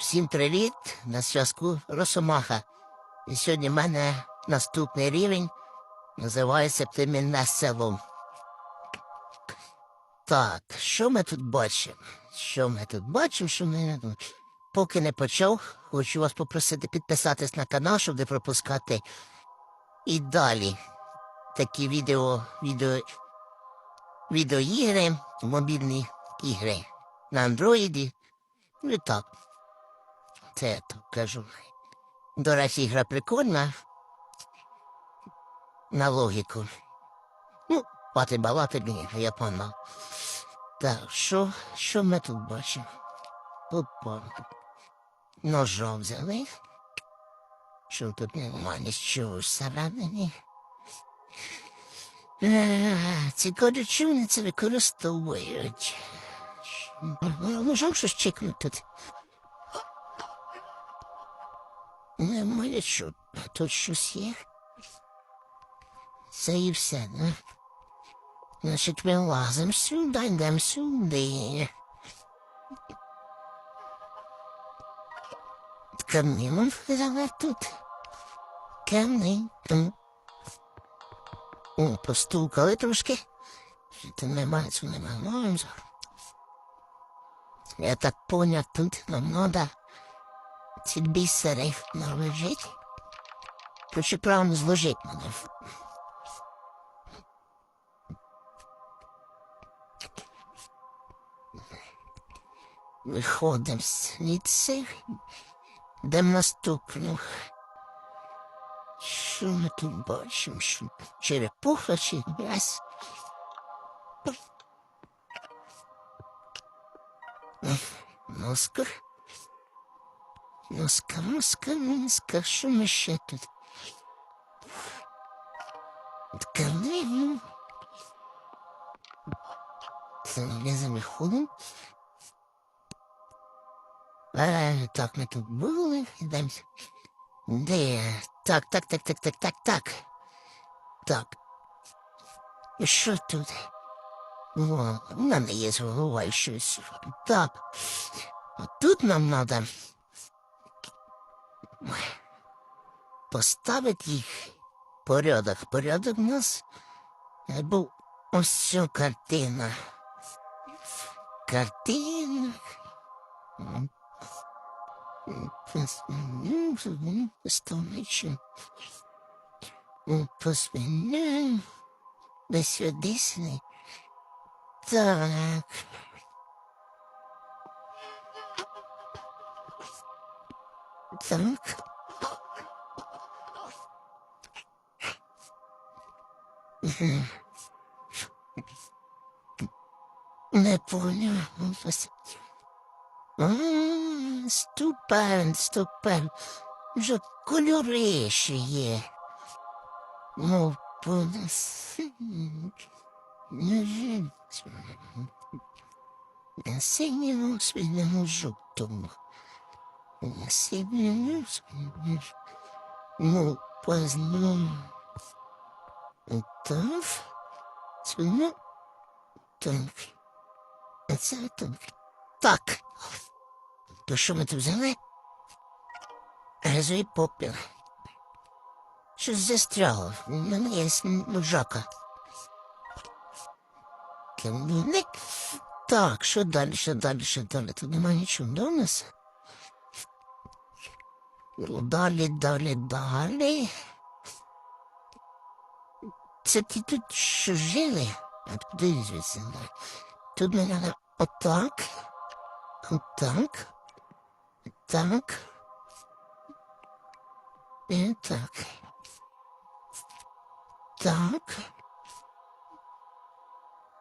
Всім привіт! На зв'язку Росомаха. І сьогодні в мене наступний рівень називається Племінне село. Так, що ми тут бачимо? Що ми тут бачимо? Що ми... Поки не почав, хочу вас попросити підписатись на канал, щоб не пропускати і далі такі відео, відео, відеоігри, мобільні ігри на андроїді. Ну і так. Це я кажу. До речі, гра прикольна. На логіку. Ну, пати балати мені, я пана. Так, що, що ми тут бачимо? Опа. Ножом взяли. Що тут немає нічого всередині. Е, Ці коричі це використовують. Ножом щось чекнути тут. Немає що. Тут щось є. Це і все, не? Значить, ми лазимо сюди, йдемо сюди. Каміном взяли тут. Камін. М. О, постукали трошки. Це немає, це немає. Ну, Я так поняв, тут нам надо ці бісери наложити. Короче, правильно зложити надо. Виходимо звідси. Йдемо наступну. Що ми тут бачимо? Що черепуха чи грязь? Носка. Носка, носка, носка, що ми ще тут? Тканину. Це не виходимо. Е, так, ми тут були, йдемо. Де? Так, так, так, так, так, так, так. Так. І що тут? О, в мене є. Так. А тут нам треба поставити їх порядок. Порядок у нас був ось ця картина. Картина. М. М, пос- м, м, Столичі. М, Поспиняю. Десь сюди. Так. Так. Мгм. Не понял. А, Ступен, ступен. Вже кольори ще є. Ну, понеси. Не жінці. На синьому світлому жовтому. Світлому. Ну, познаю. Так. Світло. Так. А так. Так. То що ми тут взяли? Газовий попіл. Щось застряло. У мене є ножака. Камінник. Так, що далі, що далі, що далі? Тут немає нічого, да, у нас? Далі, далі, далі. Це ті тут що жили? Да. Тут мені треба отак. Отак. Так. І так. Так.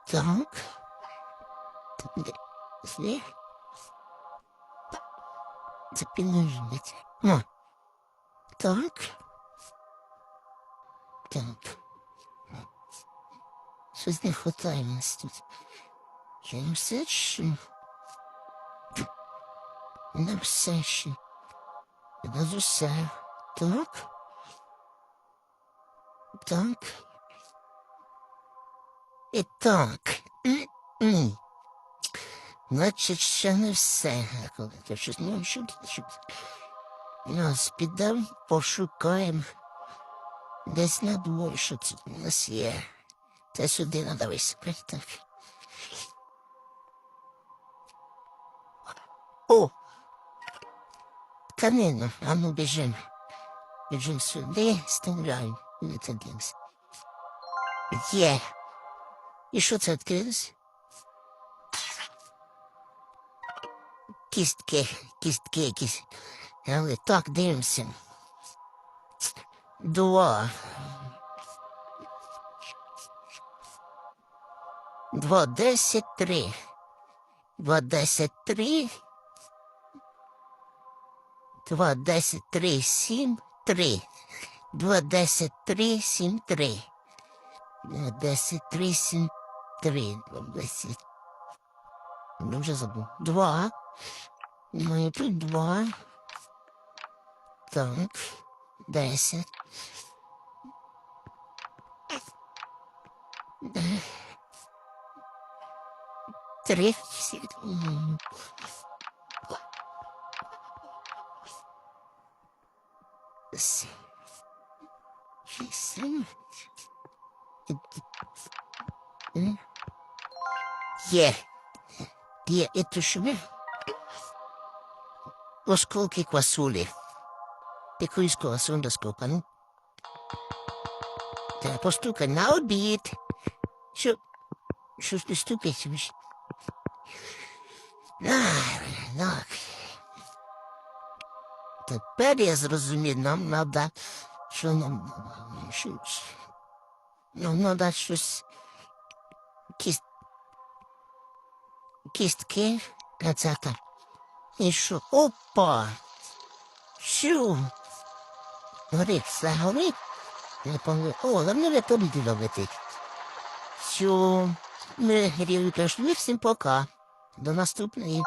Так. Це підножниця. О. Так. Так. Щось не хватає нас тут. Я не все ще. Не все ще. Не з. Так. Так. І так. М-м. Значить, ще не все. Коли то щось ну, що, що... Нас підемо, пошукаємо. Десь на дворі, що це у нас є. Це сюди надо висипати. О! Тканину, а ну біжим. Біжим сюди, вставляємо. І це дивимося. Є. І що це відкрилось? Кістки, кістки якісь. Але так, дивимося. Два. Два, десять, три. Два, десять, три. Два, десять, три, сім, три. Два, десять, три, сім, три. Два, десять, три, сім, три. Два, десять. Вже забув. Два. Ну, і тут два. Так. Десять. Е. Три. Сім. М. С- шість, сім. Пікуйського сундоскопа, ну. Та постукай на обід. Що? Що ж ти стукаєш? Так. Тепер я зрозумів, нам треба, що нам щось. Нам треба щось. Кіст... Кістки. А це так. І що? Опа! Що? Горить, все горить. Я пам'ятаю. О, мене тобі ловити. Що? Ми грію пішли, всім пока. До наступної.